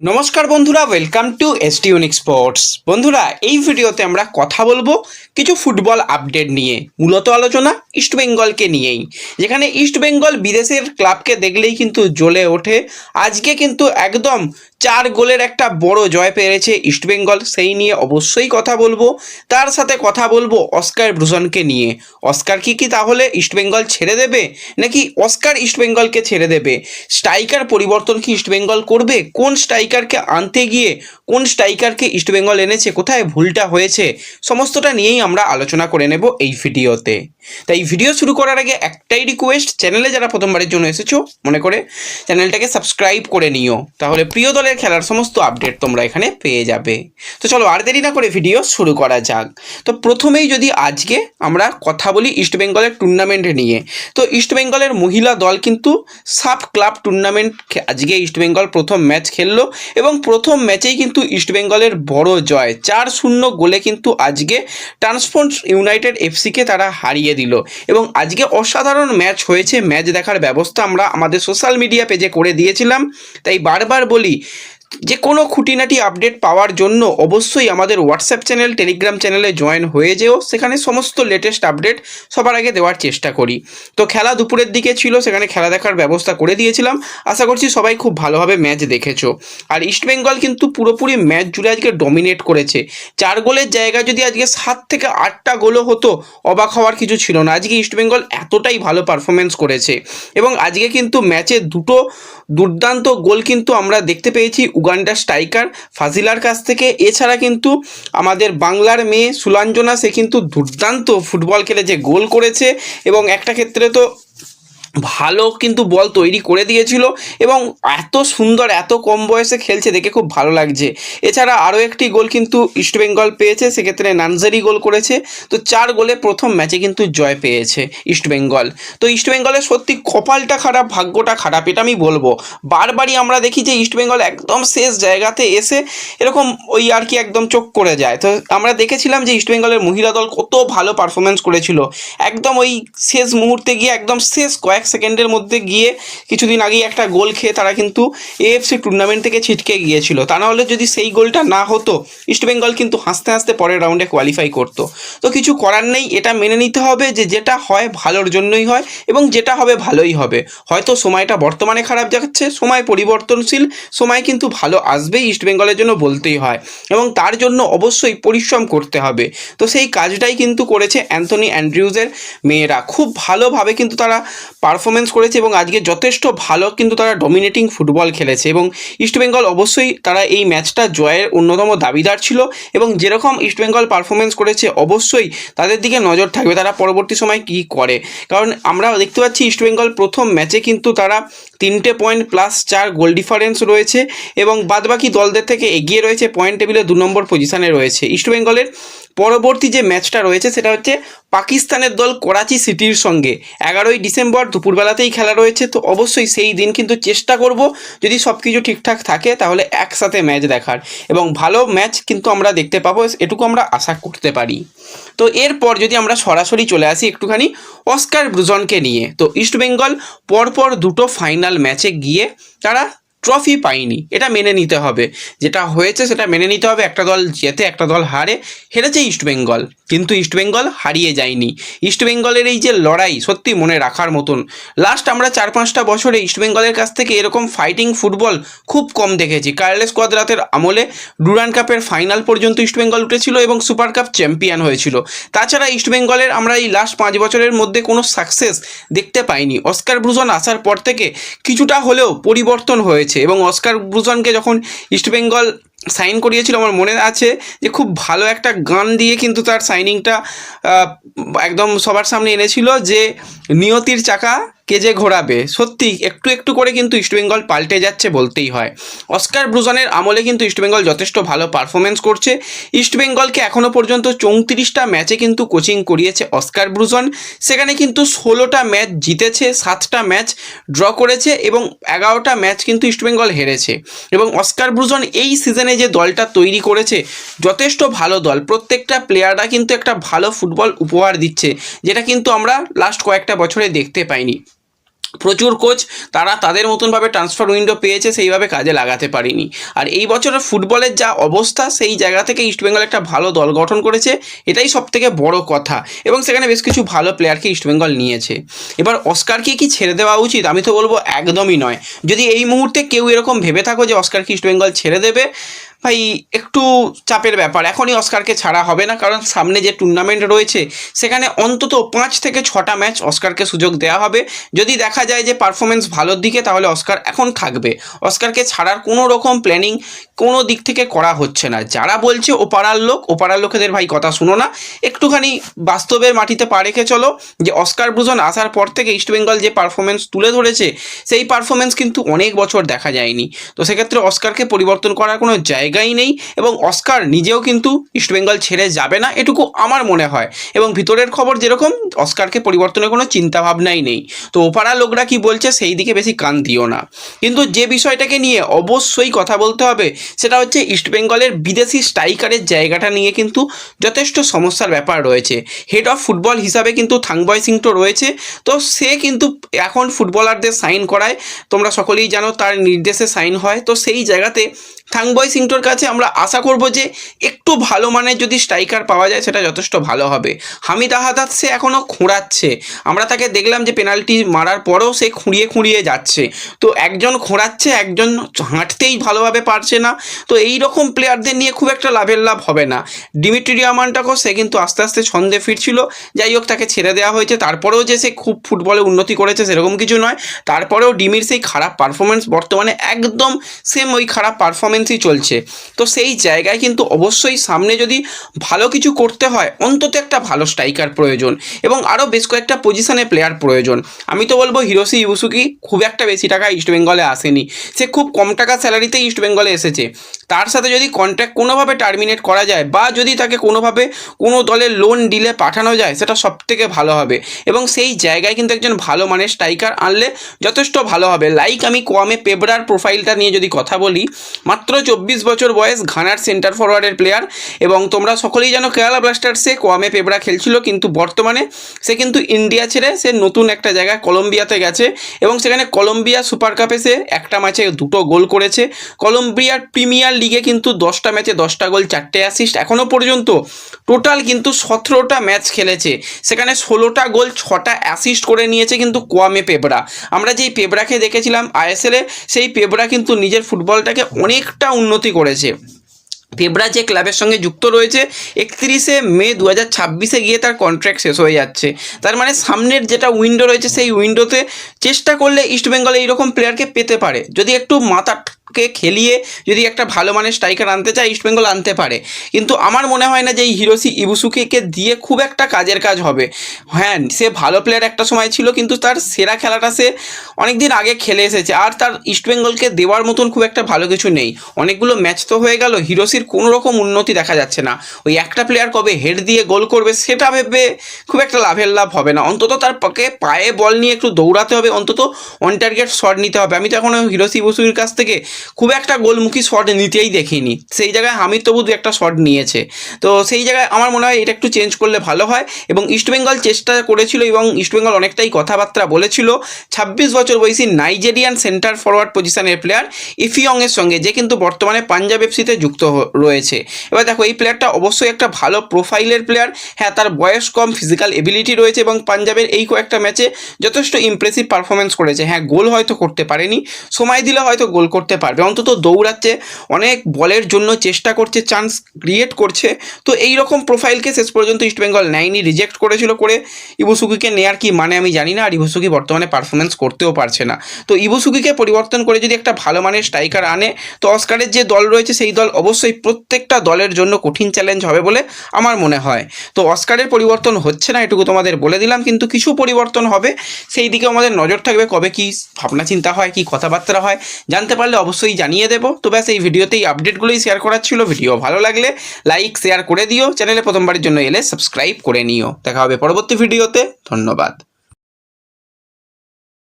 নমস্কার বন্ধুরা welcome to S T unique sports বন্ধুরা, এই ভিডিওতে আমরা কথা বলব কিছু ফুটবল আপডেট নিয়ে, মূলত আলোচনা ইস্টবেঙ্গলকে নিয়েই। যেখানে ইস্টবেঙ্গল বিদেশের ক্লাবকে দেখলেই কিন্তু জ্বলে ওঠে। আজকে কিন্তু একদম চার গোলের একটা বড় জয় পেয়েছে ইস্টবেঙ্গল সেই নিয়ে অবশ্যই কথা বলব। তার সাথে কথা বলব অস্কার ব্রুজনকে নিয়ে। অস্কার কি কি তাহলে ইস্টবেঙ্গল ছেড়ে দেবে? নাকি অস্কার ইস্টবেঙ্গলকে ছেড়ে দেবে? স্ট্রাইকার পরিবর্তন কি ইস্টবেঙ্গল করবে? কোন স্ট্রাইকারকে আনতে গিয়ে কোন স্ট্রাইকারকে ইস্টবেঙ্গল এনেছে? কোথায় ভুলটা হয়েছে? সমস্তটা নিয়েই আমরা আলোচনা করে নেব এই ভিডিওতে। তাই ভিডিও শুরু করার আগে একটাই রিকোয়েস্ট চ্যানেলে যারা প্রথমবারের জন্য এসেছ, মনে করে চ্যানেলটাকে সাবস্ক্রাইব করে নিও। তাহলে প্রিয় দলের খেলার সমস্ত আপডেট তোমরা এখানে পেয়ে যাবে। তো চলো আর দেরি না করে ভিডিও শুরু করা যাক। তো প্রথমেই যদি আজকে আমরা কথা বলি ইস্টবেঙ্গলের টুর্নামেন্ট নিয়ে, তো ইস্টবেঙ্গলের মহিলা দল কিন্তু সাব ক্লাব টুর্নামেন্ট আজকে ইস্টবেঙ্গল প্রথম ম্যাচ খেললো এবং প্রথম ম্যাচেই কিন্তু ইস্টবেঙ্গলের বড় জয়, চার শূন্য গোলে কিন্তু আজকে ট্রান্সপোর্ট ইউনাইটেড এফসিকে তারা হারিয়ে দিল। এবং আজকে অসাধারণ ম্যাচ হয়েছে ম্যাচ দেখার ব্যবস্থা আমরা আমাদের সোশ্যাল মিডিয়া পেজে করে দিয়েছিলাম। তাই বারবার বলি যে কোনো খুঁটিনাটি আপডেট পাওয়ার জন্য অবশ্যই আমাদের হোয়াটসঅ্যাপ চ্যানেল টেলিগ্রাম চ্যানেলে জয়েন হয়ে যেও। সেখানে সমস্ত লেটেস্ট আপডেট সবার আগে দেওয়ার চেষ্টা করি। তো খেলা দুপুরের দিকে ছিল, সেখানে খেলা দেখার ব্যবস্থা করে দিয়েছিলাম। আশা করছি সবাই খুব ভালোভাবে ম্যাচ দেখেছ। আর ইস্টবেঙ্গল কিন্তু পুরোপুরি ম্যাচ জুড়ে আজকে ডমিনেট করেছে। চার গোলের জায়গায় যদি আজকে সাত থেকে আটটা গোলও হতো, অবাক হওয়ার কিছু ছিল না। আজকে ইস্টবেঙ্গল এতটাই ভালো পারফরমেন্স করেছে। এবং আজকে কিন্তু ম্যাচে দুটো দুর্দান্ত গোল কিন্তু আমরা দেখতে পেয়েছি উগান্ডার স্ট্রাইকার ফাজিলার কাছ থেকে। এছাড়া কিন্তু আমাদের বাংলার মেয়ে সুলাঞ্জনা, সে কিন্তু দুর্দান্ত ফুটবল খেলে যে গোল করেছে এবং একটা ক্ষেত্রে তো ভালো কিন্তু বল তৈরি করে দিয়েছিল এবং এত সুন্দর, এত কম বয়সে খেলছে, দেখে খুব ভালো লাগছে। এছাড়া আরও একটি গোল কিন্তু ইস্টবেঙ্গল পেয়েছে, সেক্ষেত্রে নানজারি গোল করেছে। তো চার গোলে প্রথম ম্যাচে কিন্তু জয় পেয়েছে ইস্টবেঙ্গল তো ইস্টবেঙ্গলের সত্যি কপালটা খারাপ, ভাগ্যটা খারাপ, এটা আমি বলব। বারবারই আমরা দেখি যে ইস্টবেঙ্গল একদম শেষ জায়গাতে এসে এরকম ওই আর কি একদম চোখ করে যায়। তো আমরা দেখেছিলাম যে ইস্টবেঙ্গলের মহিলা দল কত ভালো পারফরমেন্স করেছিল। একদম ওই শেষ মুহূর্তে গিয়ে একদম শেষ কয়েক সেকেন্ডের মধ্যে গিয়ে কিছুদিন আগেই একটা গোল খেয়ে তারা কিন্তু এএফসি টুর্নামেন্ট থেকে ছিটকে গিয়েছিল। তা নাহলে যদি সেই গোলটা না হতো ইস্টবেঙ্গল কিন্তু হাসতে হাসতে পরের রাউন্ডে কোয়ালিফাই করতো। তো কিছু করার নেই, এটা মেনে নিতে হবে যে যেটা হয় ভালোর জন্যই হয় এবং যেটা হবে ভালোই হবে। হয়তো সময়টা বর্তমানে খারাপ যাচ্ছে, সময় পরিবর্তনশীল, সময় কিন্তু ভালো আসবেই ইস্টবেঙ্গলের জন্য বলতেই হয়। এবং তার জন্য অবশ্যই পরিশ্রম করতে হবে। তো সেই কাজটাই কিন্তু করেছে অ্যান্থনি অ্যান্ড্রিউজের মেয়েরা। খুব ভালোভাবে কিন্তু তারা পারফরমেন্স করেছে এবং আজকে যথেষ্ট ভালো কিন্তু তারা ডমিনেটিং ফুটবল খেলেছে এবং ইস্টবেঙ্গল অবশ্যই তারা এই ম্যাচটা জয়ের অন্যতম দাবিদার ছিল এবং যেরকম ইস্টবেঙ্গল পারফরমেন্স করেছে অবশ্যই তাদের দিকে নজর থাকবে তারা পরবর্তী সময় কী করে। কারণ আমরা দেখতে পাচ্ছি ইস্টবেঙ্গল প্রথম ম্যাচে কিন্তু তারা তিনটে পয়েন্ট প্লাস চার গোল ডিফারেন্স রয়েছে এবং বাদবাকি দলদের থেকে এগিয়ে রয়েছে পয়েন্ট টেবিলে দু নম্বর পজিশানে রয়েছে। ইস্টবেঙ্গলের পরবর্তী যে ম্যাচটা রয়েছে সেটা হচ্ছে পাকিস্তানের দল করাচি সিটির সঙ্গে। এগারোই ডিসেম্বর দুপুরবেলাতেই খেলা রয়েছে, তো অবশ্যই সেই দিন কিন্তু চেষ্টা করব যদি সব কিছু ঠিকঠাক থাকে তাহলে একসাথে ম্যাচ দেখার। এবং ভালো ম্যাচ কিন্তু আমরা দেখতে পাবো, এটুকু আমরা আশা করতে পারি। তো এরপর যদি আমরা সরাসরি চলে আসি একটুখানি অস্কার ব্রুজনকে নিয়ে, তো ইস্টবেঙ্গল পরপর দুটো ফাইনাল ম্যাচে গিয়ে তারা ট্রফি পায়নি এটা মেনে নিতে হবে। যেটা হয়েছে সেটা মেনে নিতে হবে। একটা দল জেতে, একটা দল হারে। হেরেছে ইস্টবেঙ্গল কিন্তু ইস্টবেঙ্গল হারিয়ে যায়নি। ইস্টবেঙ্গলের এই যে লড়াই সত্যি মনে রাখার মতন। লাস্ট আমরা চার পাঁচটা বছরে ইস্টবেঙ্গলের কাছ থেকে এরকম ফাইটিং ফুটবল খুব কম দেখেছি। কার্লেস কোয়াদ্রাতের আমলে ডুরান কাপের ফাইনাল পর্যন্ত ইস্টবেঙ্গল উঠেছিল এবং সুপার কাপ চ্যাম্পিয়ন হয়েছিল। তাছাড়া ইস্টবেঙ্গলের আমরা এই লাস্ট পাঁচ বছরের মধ্যে কোনো সাকসেস দেখতে পাইনি। অস্কার ব্রুজন আসার পর থেকে কিছুটা হলেও পরিবর্তন হয়েছে। এবং অস্কার ব্রুজনকে যখন ইস্টবেঙ্গল সাইন করিয়েছিল, আমার মনে আছে যে খুব ভালো একটা গান দিয়ে কিন্তু তার সাইনিংটা একদম সবার সামনে এনেছিল যে নিয়তির চাকা কে যে ঘোরাবে, সত্যি একটু একটু করে কিন্তু ইস্টবেঙ্গল পাল্টে যাচ্ছে বলতেই হয়। অস্কার ব্রুজনের আমলে কিন্তু ইস্টবেঙ্গল যথেষ্ট ভালো পারফরমেন্স করছে। ইস্টবেঙ্গলকে এখনও পর্যন্ত চৌত্রিশটা ম্যাচে কিন্তু কোচিং করিয়েছে অস্কার ব্রুজন সেখানে কিন্তু ষোলোটা ম্যাচ জিতেছে, সাতটা ম্যাচ ড্র করেছে এবং এগারোটা ম্যাচ কিন্তু ইস্টবেঙ্গল হেরেছে। এবং অস্কার ব্রুজন এই সিজনে যে দলটা তৈরি করেছে, যথেষ্ট ভালো দল। প্রত্যেকটা প্লেয়াররা কিন্তু একটা ভালো ফুটবল উপহার দিচ্ছে, যেটা কিন্তু আমরা লাস্ট কয়েকটা বছরে দেখতে পাইনি। প্রচুর কোচ, তারা তাদের মতনভাবে ট্রান্সফার উইন্ডো পেয়েছে, সেইভাবে কাজে লাগাতে পারিনি। আর এই বছরের ফুটবলের যা অবস্থা, সেই জায়গা থেকে ইস্টবেঙ্গল একটা ভালো দল গঠন করেছে, এটাই সব থেকে বড় কথা। এবং সেখানে বেশ কিছু ভালো প্লেয়ারকে ইস্টবেঙ্গল নিয়েছে। এবার অস্কারকে কি ছেড়ে দেওয়া উচিত? আমি তো বলব একদমই নয়। যদি এই মুহূর্তে কেউ এরকম ভেবে থাকো যে অস্কারকে ইস্টবেঙ্গল ছেড়ে দেবে, ভাই, একটু চাপের ব্যাপার। এখনই অস্কারকে ছাড়া হবে না, কারণ সামনে যে টুর্নামেন্ট রয়েছে, সেখানে অন্তত পাঁচ থেকে ছটা ম্যাচ অস্কারকে সুযোগ দেওয়া হবে। যদি দেখা যায় যে পারফরমেন্স ভালোর দিকে, তাহলে অস্কার এখন থাকবে। অস্কারকে ছাড়ার কোনো রকম প্ল্যানিং কোনো দিক থেকে করা হচ্ছে না। যারা বলছে ও পাড়ার লোক ও পাড়ার লোকেদের ভাই কথা শুনো না। একটুখানি বাস্তবের মাটিতে পা রেখে চলো যে অস্কার ব্রুজন আসার পর থেকে ইস্টবেঙ্গল যে পারফরমেন্স তুলে ধরেছে, সেই পারফরমেন্স কিন্তু অনেক বছর দেখা যায়নি। তো সেক্ষেত্রে অস্কারকে পরিবর্তন করার কোনো জায়গাই নেই এবং অস্কার নিজেও কিন্তু ইস্টবেঙ্গল ছেড়ে যাবে না এটুকু আমার মনে হয়। এবং ভিতরের খবর যেরকম, অস্কারকে পরিবর্তনের কোনো চিন্তাভাবনাই নেই। তো ওপাড়া লোকরা কি বলছে সেই দিকে বেশি কান দিও না। কিন্তু যে বিষয়টাকে নিয়ে অবশ্যই কথা বলতে হবে, সেটা হচ্ছে ইস্টবেঙ্গলের বিদেশি স্ট্রাইকারের জায়গাটা নিয়ে কিন্তু যথেষ্ট সমস্যার ব্যাপার রয়েছে। হেড অফ ফুটবল হিসাবে কিন্তু থাংবয় সিং তো রয়েছে। তো সে কিন্তু এখন ফুটবলারদের সাইন করায়। তোমরা সকলেই জানো তার নির্দেশে সাইন হয়। তো সেই জায়গাতে থাংবয় সিংটোর কাছে আমরা আশা করব যে একটু ভালো মানের যদি স্ট্রাইকার পাওয়া যায়, সেটা যথেষ্ট ভালো হবে। হামিদ আহাদাত সে এখনও খোঁড়াচ্ছে। আমরা তাকে দেখলাম যে পেনাল্টি মারার পরেও সে খুঁড়িয়ে খুঁড়িয়ে যাচ্ছে। তো একজন খোঁড়াচ্ছে, একজন হাঁটতেই ভালোভাবে পারছে না। তো এই রকম প্লেয়ারদের নিয়ে খুব একটা লাভের লাভ হবে না। মান্টাকো সে কিন্তু আস্তে আস্তে ছন্দে ফিরছিল। যাই হোক, তাকে ছেড়ে দেওয়া হয়েছে। তারপরেও যে সে খুব ফুটবলে উন্নতি করেছে সেরকম কিছু নয়। তারপরেও ডিমির সেই খারাপ পারফরমেন্স বর্তমানে একদম সেম ওই খারাপ পারফরমেন্সই চলছে। তো সেই জায়গায় কিন্তু অবশ্যই সামনে যদি ভালো কিছু করতে হয়, অন্তত একটা ভালো স্ট্রাইকার প্রয়োজন এবং আরও বেশ কয়েকটা পজিশনে প্লেয়ার প্রয়োজন। আমি তো বলব হিরোসি ইউসুকি খুব একটা বেশি টাকা ইস্টবেঙ্গলে আসেনি। সে খুব কম টাকা স্যালারিতেই ইস্টবেঙ্গলে এসেছে। তার সাথে যদি কন্ট্রাক্ট কোনোভাবে টার্মিনেট করা যায় বা যদি তাকে কোনোভাবে কোনো দলের লোন ডিলে পাঠানো যায়, সেটা সব থেকে ভালো হবে। এবং সেই জায়গায় কিন্তু একজন ভালো মানের স্ট্রাইকার আনলে যথেষ্ট ভালো হবে। লাইক আমি কোয়ামে পেবরার প্রোফাইলটা নিয়ে যদি কথা বলি, মাত্র চব্বিশ বছর বয়স ঘানার সেন্টার ফরওয়ার্ডের প্লেয়ার এবং তোমরা সকলেই জানো কেরালা ব্লাস্টার্সে কোয়ামে পেবরা খেলছিল, কিন্তু বর্তমানে সে কিন্তু ইন্ডিয়া ছেড়ে সে নতুন একটা জায়গায় কলম্বিয়াতে গেছে এবং সেখানে কলম্বিয়া সুপার কাপে সে একটা ম্যাচে দুটো গোল করেছে। কলম্বিয়ার প্রিমিয়ার লিগে কিন্তু দশটা ম্যাচে দশটা গোল, চারটে অ্যাসিস্ট এখনও পর্যন্ত। টোটাল কিন্তু সতেরোটা ম্যাচ খেলেছে। সেখানে ষোলোটা গোল, ছটা অ্যাসিস্ট করে নিয়েছে কিন্তু কোয়ামে পেবরা। আমরা যেই পেবরাকে দেখেছিলাম আইএসএলে, সেই পেবরা কিন্তু নিজের ফুটবলটাকে অনেকটা উন্নতি করেছে। পেবরা যে ক্লাবের সঙ্গে যুক্ত রয়েছে, একত্রিশে মে দু হাজার ছাব্বিশে গিয়ে তার কন্ট্রাক্ট শেষ হয়ে যাচ্ছে। তার মানে সামনের যেটা উইন্ডো রয়েছে, সেই উইন্ডোতে চেষ্টা করলে ইস্টবেঙ্গল এইরকম প্লেয়ারকে পেতে পারে। যদি একটু মাথাকে খেলিয়ে যদি একটা ভালো মানের স্ট্রাইকার আনতে চায় ইস্টবেঙ্গল আনতে পারে। কিন্তু আমার মনে হয় না যে এই হিরোসি ইবুসুকিকে দিয়ে খুব একটা কাজের কাজ হবে। হ্যাঁ সে ভালো প্লেয়ার একটা সময় ছিল, কিন্তু তার সেরা খেলাটা সে অনেক দিন আগে খেলে এসেছে। আর তার ইস্টবেঙ্গলকে দেওয়ার মতন খুব একটা ভালো কিছু নেই। অনেকগুলো ম্যাচ তো হয়ে গেল হিরোসির কোনো রকম উন্নতি দেখা যাচ্ছে না। ওই একটা প্লেয়ার কবে হেড দিয়ে গোল করবে, সেটা ভেবে খুব একটা লাভের লাভ হবে না। অন্তত তার পকে পায়ে বল নিয়ে একটু দৌড়াতে হবে, অন্তত অন টার্গেট শট নিতে হবে। আমি তো এখনও হিরোসি বসুর কাছ থেকে খুব একটা গোলমুখী শট নিতেই দেখিনি। সেই জায়গায় হামিদ তবু দু একটা শট নিয়েছে। তো সেই জায়গায় আমার মনে হয় এটা একটু চেঞ্জ করলে ভালো হয় এবং ইস্টবেঙ্গল চেষ্টা করেছিল এবং ইস্টবেঙ্গল অনেকটাই কথাবার্তা বলেছিল। ছাব্বিশ বছর বয়সী নাইজেরিয়ান সেন্টার ফরওয়ার্ড পজিশনের প্লেয়ার ইফিয়ংয়ের সঙ্গে, যে কিন্তু বর্তমানে পাঞ্জাব এফসিতে যুক্ত রয়েছে। এবার দেখো, এই প্লেয়ারটা অবশ্যই একটা ভালো প্রোফাইলের প্লেয়ার হ্যাঁ তার বয়স কম ফিজিক্যাল এবিলিটি রয়েছে এবং পাঞ্জাবের এই কয়েকটা ম্যাচে যথেষ্ট ইমপ্রেসিভ পারফরমেন্স করেছে। হ্যাঁ গোল হয়তো করতে পারেনি, সময় দিলে হয়তো গোল করতে পারবে। অন্তত দৌড়াচ্ছে, অনেক বলের জন্য চেষ্টা করছে চান্স ক্রিয়েট করছে। তো এই রকম প্রোফাইলকে শেষ পর্যন্ত ইস্টবেঙ্গল নেয়নি রিজেক্ট করেছিল করে ইবুসুকিকে নেয়ার কি মানে আমি জানি না, আর ইবুসুকি বর্তমানে পারফরমেন্স করতেও পারছে না। তো ইবুসুকিকে পরিবর্তন করে যদি একটা ভালো মানের স্ট্রাইকার আনে, তো অস্কারের যে দল রয়েছে, সেই দল অবশ্যই প্রত্যেকটা দলের জন্য কঠিন চ্যালেঞ্জ হবে বলে আমার মনে হয়। তো অস্কারের পরিবর্তন হচ্ছে না, এটুকু তোমাদের বলে দিলাম, কিন্তু কিছু পরিবর্তন হবে। সেই দিকে আমাদের নজর থাকবে, কবে কি ভাবনা চিন্তা হয়, কি কথাবার্তা হয়, জানতে পারলে অবশ্যই জানিয়ে দেবো। তো ব্যাস, এই ভিডিওতেই আপডেটগুলোই শেয়ার করার ছিল। ভিডিও ভালো লাগলে লাইক শেয়ার করে দিও। চ্যানেলে প্রথমবারের জন্য এলে সাবস্ক্রাইব করে নিও। দেখা হবে পরবর্তী ভিডিওতে। ধন্যবাদ।